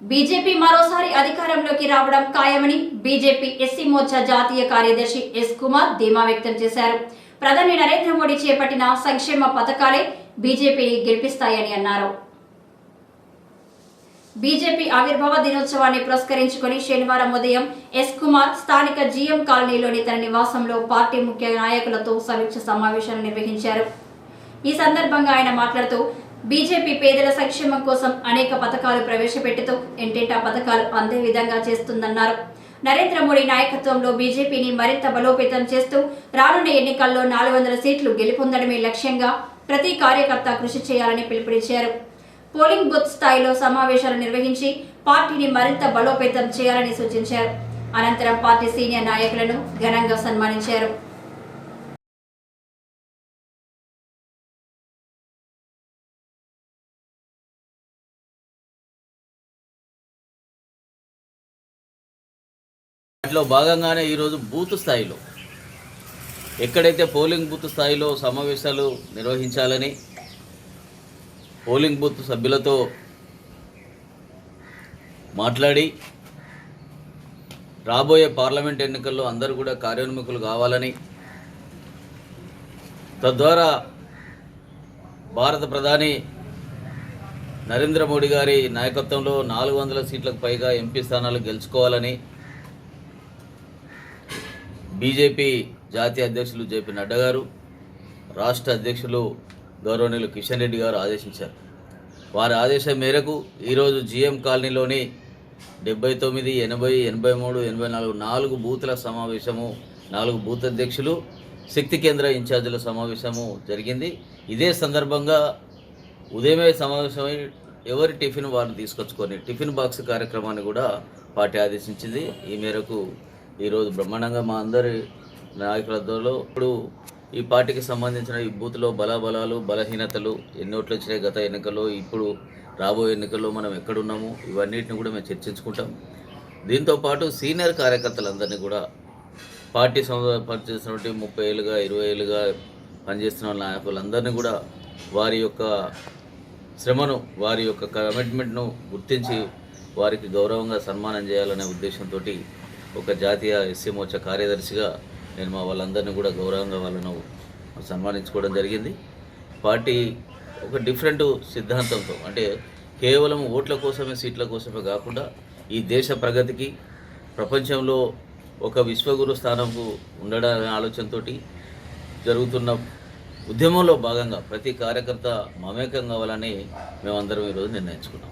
BJP మరోసారి అధికారంలోకి రావడం ఖాయమని బీజేపీ ఎస్సీ మోర్చా జాతీయ కార్యదర్శి ఎస్ కుమార్ ధీమా వ్యక్తం చేశారు. ప్రధాని నరేంద్ర మోడీ చేపట్టిన సంక్షేమ పథకాలే బీజేపీని గెలిపిస్తాయని అన్నారు. బీజేపీ ఆవిర్భావ దినోత్సవాన్ని పురస్కరించుకొని శనివారం ఉదయం ఎస్ కుమార్ స్థానిక జీఎం కాలనీలోని తన నివాసంలో పార్టీ ముఖ్య నాయకులతో సమీక్ష సమావేశాలు నిర్వహించారు. ఈ సందర్భంగా ఆయన మాట్లాడుతూ బీజేపీ పేదల సంక్షేమం కోసం అనేక పథకాలు ప్రవేశపెట్టుతూ ఎంటేటా పథకాలు అందే విధంగా చేస్తుందన్నారు. నరేంద్ర మోడీ నాయకత్వంలో బీజేపీని మరింత బలోపేతం చేస్తూ రానున్న ఎన్నికల్లో నాలుగు వందల సీట్లు గెలుపొందడమే లక్ష్యంగా ప్రతి కార్యకర్త కృషి చేయాలని పిలుపునిచ్చారు. పోలింగ్ బూత్ స్థాయిలో సమావేశాలు నిర్వహించి పార్టీని మరింత బలోపేతం చేయాలని సూచించారు. అనంతరం పార్టీ సీనియర్ నాయకులను ఘనంగా సన్మానించారు. వాటిలో భాగంగానే ఈరోజు బూత్ స్థాయిలో ఎక్కడైతే పోలింగ్ బూత్ స్థాయిలో సమావేశాలు నిర్వహించాలని పోలింగ్ బూత్ సభ్యులతో మాట్లాడి రాబోయే పార్లమెంట్ ఎన్నికల్లో అందరూ కూడా కార్యోన్ముఖులు కావాలని తద్వారా భారత ప్రధాని నరేంద్ర మోడీ గారి నాయకత్వంలో నాలుగు వందల సీట్లకు పైగా ఎంపీ స్థానాలు గెలుచుకోవాలని బీజేపీ జాతీయ అధ్యక్షులు జేపీ నడ్డా గారు రాష్ట్ర అధ్యక్షులు గౌరవనీయులు కిషన్ రెడ్డి గారు ఆదేశించారు. వారి ఆదేశం మేరకు ఈరోజు జిఎం కాలనీలోని డెబ్బై తొమ్మిది ఎనభై ఎనభై మూడు ఎనభై నాలుగు నాలుగు బూతుల సమావేశము నాలుగు బూత్ అధ్యక్షులు శక్తి కేంద్ర ఇన్ఛార్జీల సమావేశము జరిగింది. ఇదే సందర్భంగా ఉదయమే సమావేశమై ఎవరి టిఫిన్ వారిని తీసుకొచ్చుకొని టిఫిన్ బాక్స్ కార్యక్రమాన్ని కూడా పార్టీ ఆదేశించింది. ఈ మేరకు ఈరోజు బ్రహ్మాండంగా మా అందరి నాయకులతో ఇప్పుడు ఈ పార్టీకి సంబంధించిన ఈ బూత్లో బలాబలాలు బలహీనతలు ఎన్నోట్లు వచ్చినాయి గత ఎన్నికల్లో ఇప్పుడు రాబోయే ఎన్నికల్లో మనం ఎక్కడున్నాము ఇవన్నిటిని కూడా మేము చర్చించుకుంటాం. దీంతో పాటు సీనియర్ కార్యకర్తలందరినీ కూడా పార్టీ సంస్థ పనిచేసినటువంటి ముప్పై ఏళ్ళుగా ఇరవై ఏళ్ళుగా పనిచేస్తున్న నాయకులందరినీ కూడా వారి యొక్క శ్రమను వారి యొక్క కమిట్మెంట్ను గుర్తించి వారికి గౌరవంగా సన్మానం చేయాలనే ఉద్దేశంతో ఒక జాతీయ ఎస్సీ మోర్చా కార్యదర్శిగా నేను మా వాళ్ళందరినీ కూడా గౌరవంగా వాళ్ళను సన్మానించుకోవడం జరిగింది. పార్టీ ఒక డిఫరెంట్ సిద్ధాంతంతో అంటే కేవలం ఓట్ల కోసమే సీట్ల కోసమే కాకుండా ఈ దేశ ప్రగతికి ప్రపంచంలో ఒక విశ్వగురు స్థానంకు ఉండడానికి ఆలోచనతో జరుగుతున్న ఉద్యమంలో భాగంగా ప్రతి కార్యకర్త మమేకం కావాలని మేమందరం ఈరోజు నిర్ణయించుకున్నాం.